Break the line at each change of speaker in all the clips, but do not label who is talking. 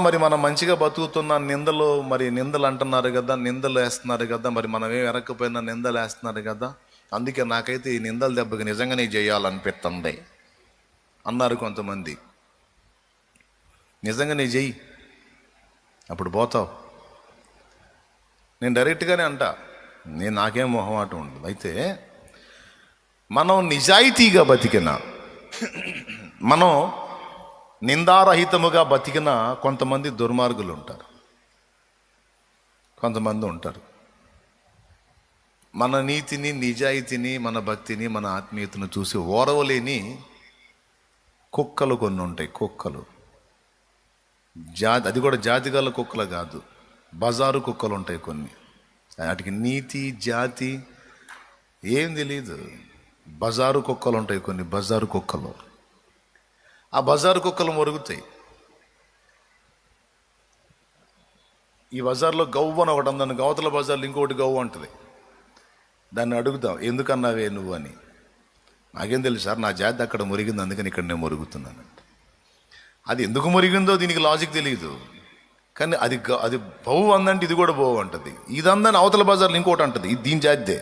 మరి మనం మంచిగా బతుకుతున్న నిందలు మరి నిందలు అంటున్నారు కదా నిందలు వేస్తున్నారు కదా మరి మనం ఏం ఎరకపోయినా నిందలు వేస్తున్నారు కదా అందుకే నాకైతే ఈ నిందల దెబ్బకి నిజంగానే చేయాలనిపిస్తుంది అన్నారు కొంతమంది. నిజంగానే చెయ్యి అప్పుడు పోతావు. నేను డైరెక్ట్గానే అంటా నేను నాకేం మొహమాటం ఉండదు. అయితే మనం నిజాయితీగా బతికిన మనం నిందారహితముగా బతికిన కొంతమంది దుర్మార్గులు ఉంటారు కొంతమంది ఉంటారు. మన నీతిని నిజాయితీని మన భక్తిని మన ఆత్మీయతను చూసి ఓరవలేని కుక్కలు కొన్ని ఉంటాయి కుక్కలు. జాతి అది కూడా జాతిగల కుక్కలు కాదు బజారు కుక్కలు ఉంటాయి కొన్ని. వాటికి నీతి జాతి ఏం తెలియదు బజారు కుక్కలు ఉంటాయి కొన్ని బజారు కుక్కలు. ఆ బజారు కుక్కలు మొరుగుతాయి. ఈ బజార్లో గవ్వు అని ఒకటి ఉందని గవతల బజార్లో ఇంకొకటి గవ్వు ఉంటుంది. దాన్ని అడుగుతాం ఎందుకన్నావే నువ్వు అని? నాకేం తెలుసు సార్ నా జాతి అక్కడ మురిగింది అందుకని ఇక్కడ నేను మురుగుతున్నాను. అది ఎందుకు మురిగిందో దీనికి లాజిక్ తెలియదు కానీ అది అది బహు అందంటే ఇది కూడా బహు అంటది. ఇది అందని అవతల బజార్లో ఇంకోటి అంటది ఇది దీని జాతిదే.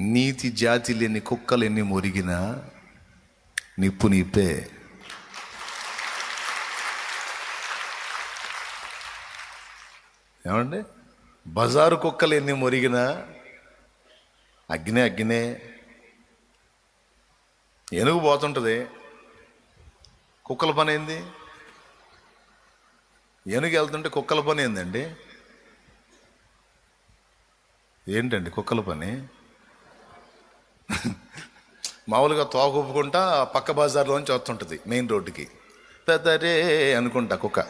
నీతి జాతి లేని కుక్కలు ఎన్ని మురిగినా నిప్పు నిప్పే ఏమండి? బజారు కుక్కలు ఎన్ని మురిగినా అగ్నే అగ్నే ఏనుగు పోతుంటుంది. కుక్కల పని ఏంది? ఏనుగు వెళ్తుంటే కుక్కల పని ఏందండి? ఏంటండి కుక్కల పని? మామూలుగా తోగొప్పుకుంటా పక్క బజార్లోంచి వస్తుంటుంది మెయిన్ రోడ్డుకి. పెద్దరే అనుకుంటా కుక్క.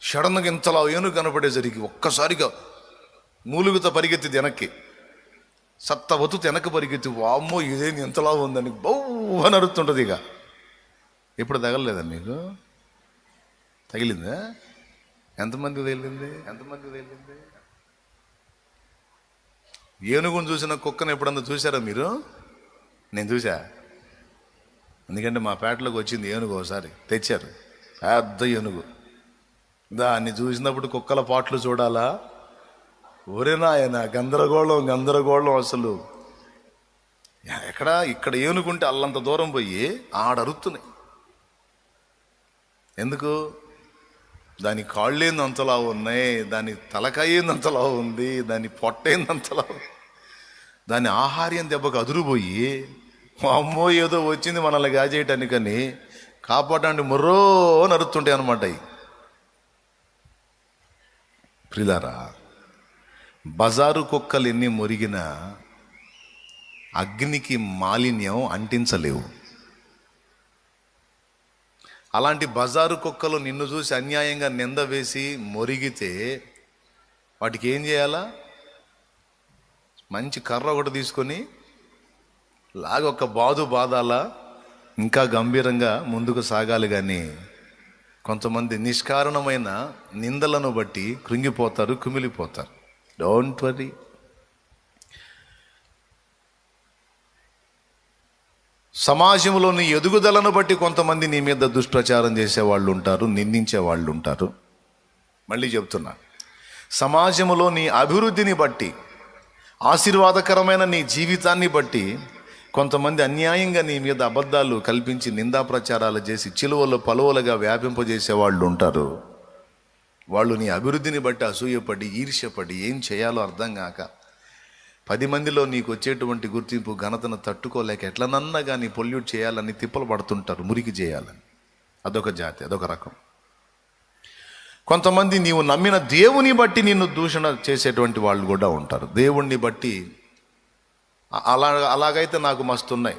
షడన్గా ఇంతలా ఏనుగు కనపడేసరికి ఒక్కసారిగా మూలుగుతో పరిగెత్తి వెనక్కి. సత్త వతుతు వెనక్కి పరిగెత్తి వామ్మో ఇదేంది ఎంతలా ఉందని బౌ అని ఇక. ఇప్పుడు తగలలేదా మీకు? తగిలిందా? ఎంతమంది తగిలింది? ఎంతమంది తగిలింది? ఏనుగును చూసిన కుక్కను ఎప్పుడన్నా చూసారా మీరు? నేను చూసా ఎందుకంటే మా పేటలోకి వచ్చింది ఏనుగు ఒకసారి తెచ్చారు. పెద్ద ఏనుగు. దాన్ని చూసినప్పుడు కుక్కల పాటలు చూడాలా? ఒరే నాయన గందరగోళం గందరగోళం అసలు. ఎక్కడ? ఇక్కడ ఏనుకుంటే అల్లంత దూరం పోయి ఆడరుతున్నాయి ఎందుకు? దాని కాళ్ళేందంతలా ఉన్నాయి దాని తలకాయేంది అంతలా ఉంది దాని పొట్టేందంతలా ఉంది. దాని ఆహార్యం దెబ్బకు అదురుపోయి అమ్మో ఏదో వచ్చింది మనల్ని గాజేయటానికని కాపాడడానికి మొర్రో నరుతుంటాయి అనమాట అవి ప్రిలారా బజారు కుక్కలు ఎన్ని మురిగినా అగ్నికి మాలిన్యం అంటించలేవు. అలాంటి బజారు కుక్కలు నిన్ను చూసి అన్యాయంగా నింద వేసి మొరిగితే వాటికి ఏం చేయాలా? మంచి కర్ర ఒకటి తీసుకొని లాగ ఒక బాదు బాదాలా ఇంకా గంభీరంగా ముందుకు సాగాలి కానీ కొంతమంది నిష్కారణమైన నిందలను బట్టి కృంగిపోతారు కుమిలిపోతారు. డోంట్ వరీ సమాజంలోని ఎదుగుదలను బట్టి కొంతమంది నీ మీద దుష్ప్రచారం చేసే వాళ్ళు ఉంటారు నిందించే వాళ్ళు ఉంటారు. మళ్ళీ చెప్తున్నా. సమాజంలో నీ అభివృద్ధిని బట్టి ఆశీర్వాదకరమైన నీ జీవితాన్ని బట్టి కొంతమంది అన్యాయంగా నీ మీద అబద్ధాలు కల్పించి నిందా ప్రచారాలు చేసి చిలువలు పలువలుగా వ్యాపింపజేసే వాళ్ళు ఉంటారు. వాళ్ళు నీ అభివృద్ధిని బట్టి అసూయపడి ఈర్ష్యపడి ఏం చేయాలో అర్థం కాక పది మందిలో నీకు వచ్చేటువంటి గుర్తింపు ఘనతను తట్టుకోలేక ఎట్లనన్నా కానీ పొల్యూట్ చేయాలని తిప్పలు పడుతుంటారు మురికి చేయాలని. అదొక జాతి అదొక రకం. కొంతమంది నీవు నమ్మిన దేవుని బట్టి నిన్ను దూషణ చేసేటువంటి వాళ్ళు కూడా ఉంటారు. దేవుణ్ణి బట్టి అలా అలాగైతే నాకు మస్తున్నాయి.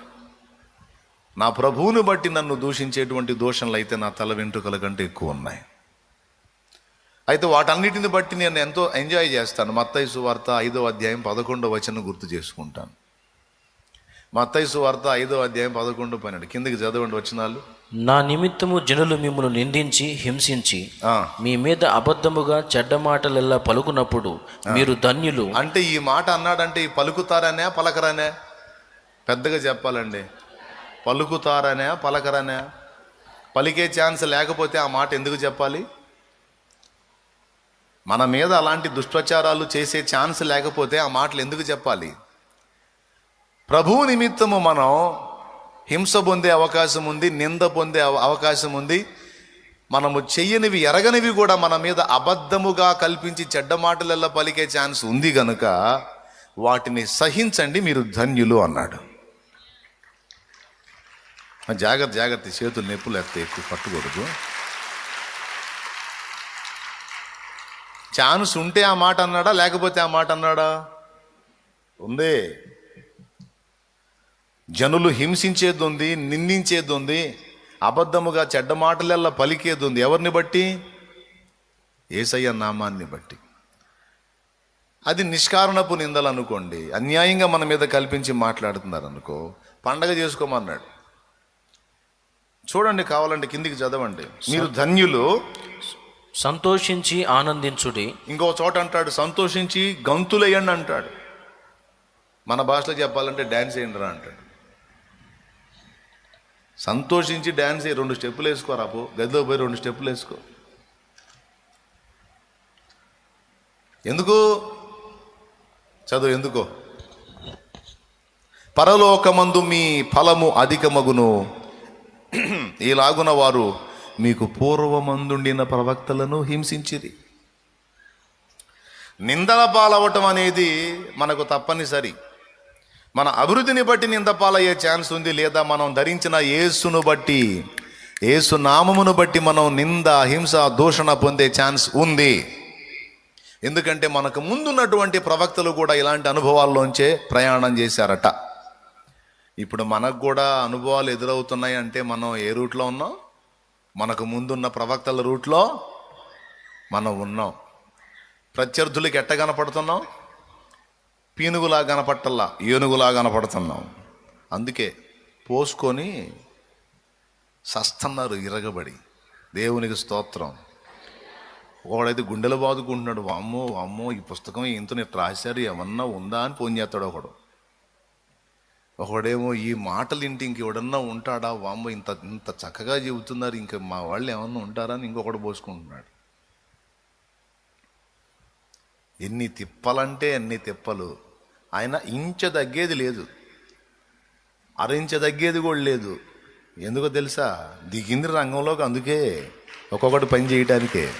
నా ప్రభువుని బట్టి నన్ను దూషించేటువంటి దోషణలు అయితే నా తల వెంట్రుకల కంటే ఎక్కువ ఉన్నాయి. అయితే వాటన్నిటిని బట్టి నేను ఎంతో ఎంజాయ్ చేస్తాను. మత్తైసు వార్త ఐదో అధ్యాయం పదకొండో వచనం గుర్తు చేసుకుంటాను. మత్తైసు వార్త ఐదో అధ్యాయం పదకొండో పన్నెండు. కిందకి చదవండి వచనాలు.
నా నిమిత్తము జనులు మిమ్మల్ని నిందించి హింసించి మీ మీద అబద్ధముగా చెడ్డ మాటలెల్లా పలుకున్నప్పుడు మీరు ధన్యులు.
అంటే ఈ మాట అన్నాడంటే ఈ పలుకుతారనే పలకరనే? పెద్దగా చెప్పాలండి. పలుకుతారనే పలకరనే? పలికే ఛాన్స్ లేకపోతే ఆ మాట ఎందుకు చెప్పాలి? మన మీద అలాంటి దుష్ప్రచారాలు చేసే ఛాన్స్ లేకపోతే ఆ మాటలు ఎందుకు చెప్పాలి? ప్రభువు నిమిత్తము మనం హింస పొందే అవకాశం ఉంది నింద పొందే అవ- అవకాశం ఉంది. మనము చెయ్యనివి ఎరగనివి కూడా మన మీద అబద్ధముగా కల్పించి చెడ్డ మాటలలో పలికే ఛాన్స్ ఉంది గనుక వాటిని సహించండి మీరు ధన్యులు అన్నాడు. జాగ్రత్త జాగ్రత్త చేతులు నొప్పులు ఎత్తే ఎక్కువ పట్టుకూడదు ఛాన్స్ ఉంటే ఆ మాట అన్నాడా లేకపోతే ఆ మాట అన్నాడా? ఉంది. జనులు హింసించేది ఉంది నిందించేది ఉంది అబద్ధముగా చెడ్డ మాటలల్లా పలికేది ఉంది ఎవరిని బట్టి? ఏసయ్య నామాన్ని బట్టి. అది నిష్కారణపు నిందలు అనుకోండి అన్యాయంగా మన మీద కల్పించి మాట్లాడుతున్నారు అనుకో పండగ చేసుకోమన్నాడు. చూడండి కావాలంటే కిందికి చదవండి. మీరు ధన్యులు.
సంతోషించి ఆనందించుడి.
ఇంకో చోట అంటాడు సంతోషించి గంతులేయండి అంటాడు. మన భాషలో చెప్పాలంటే డ్యాన్స్ వేయండి రా అంటాడు. సంతోషించి డ్యాన్స్ వేయి రెండు స్టెప్పులు వేసుకో రాపో గదిలో పోయి రెండు స్టెప్పులు వేసుకో. ఎందుకు? చదువు ఎందుకో? పరలోకమందు మీ ఫలము అధికమగును. ఈలాగున వారు మీకు పూర్వమందుండిన ప్రవక్తలను హింసించిరి. నిందల పాలవటం అనేది మనకు తప్పనిసరి. మన అభివృద్ధిని బట్టి నిందపాలయ్యే ఛాన్స్ ఉంది లేదా మనం ధరించిన యేసును బట్టి యేసు నామమును బట్టి మనం నింద హింస దూషణ పొందే ఛాన్స్ ఉంది. ఎందుకంటే మనకు ముందున్నటువంటి ప్రవక్తలు కూడా ఇలాంటి అనుభవాల్లోంచే ప్రయాణం చేశారట. ఇప్పుడు మనకు కూడా అనుభవాలు ఎదురవుతున్నాయి అంటే మనం ఏ రూట్లో ఉన్నాం? మనకు ముందున్న ప్రవక్తల రూట్లో మనం ఉన్నాం. ప్రత్యర్థులకి ఎట్ట కనపడుతున్నాం? పీనుగులా కనపట్టల్లా ఏనుగులా కనపడుతున్నాం అందుకే పోసుకొని సస్తన్నారు ఇరగబడి దేవునికి స్తోత్రం. ఒకడైతే గుండెలు బాదుకుంటున్నాడు అమ్మో అమ్మో ఈ పుస్తకం ఇంత ఇట్లా రాశారు ఏమన్నా ఉందా? అని ఫోన్ చేస్తాడు ఒకడు. ఒకడేమో ఈ మాటలు ఇంటి ఇంకెవడన్నా ఉంటాడా? వామ్మో ఇంత ఇంత చక్కగా చెబుతున్నారు ఇంకా మా వాళ్ళు ఏమన్నా ఉంటారా? అని ఇంకొకడు పోసుకుంటున్నాడు. ఎన్ని తిప్పలంటే ఎన్ని తిప్పలు. ఆయన ఇంచ తగ్గేది లేదు. అరించ తగ్గేది కూడా లేదు. ఎందుకో తెలుసా? దిగింది రంగంలోకి అందుకే ఒక్కొక్కటి పని చేయటానికే.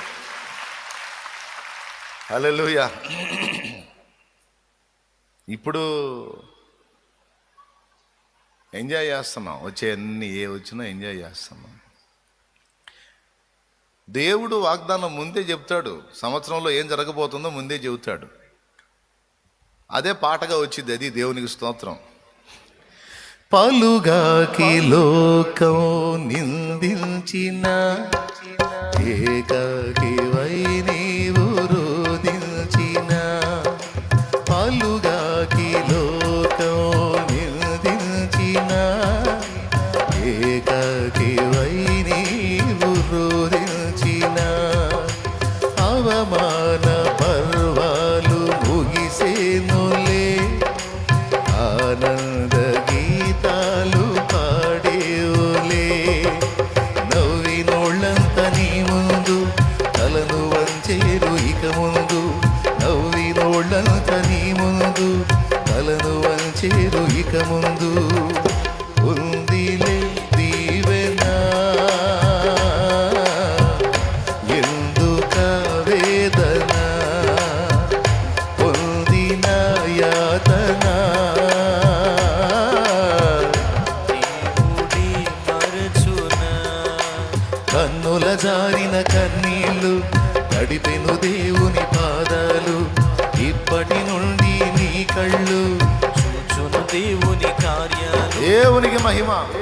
హలోయ ఇప్పుడు ఎంజాయ్ చేస్తున్నాం. వచ్చే అన్ని ఏ వచ్చినా ఎంజాయ్ చేస్తున్నాం. దేవుడు వాగ్దానం ముందే చెప్తాడు. సంవత్సరంలో ఏం జరగబోతుందో ముందే చెబుతాడు. అదే పాటగా వచ్చింది అది దేవునికి స్తోత్రం. పలుగాకి లోకం నిందించిన ఏకాకి వైని చేరు ఇక ముందు. దేవునికి మహిమ.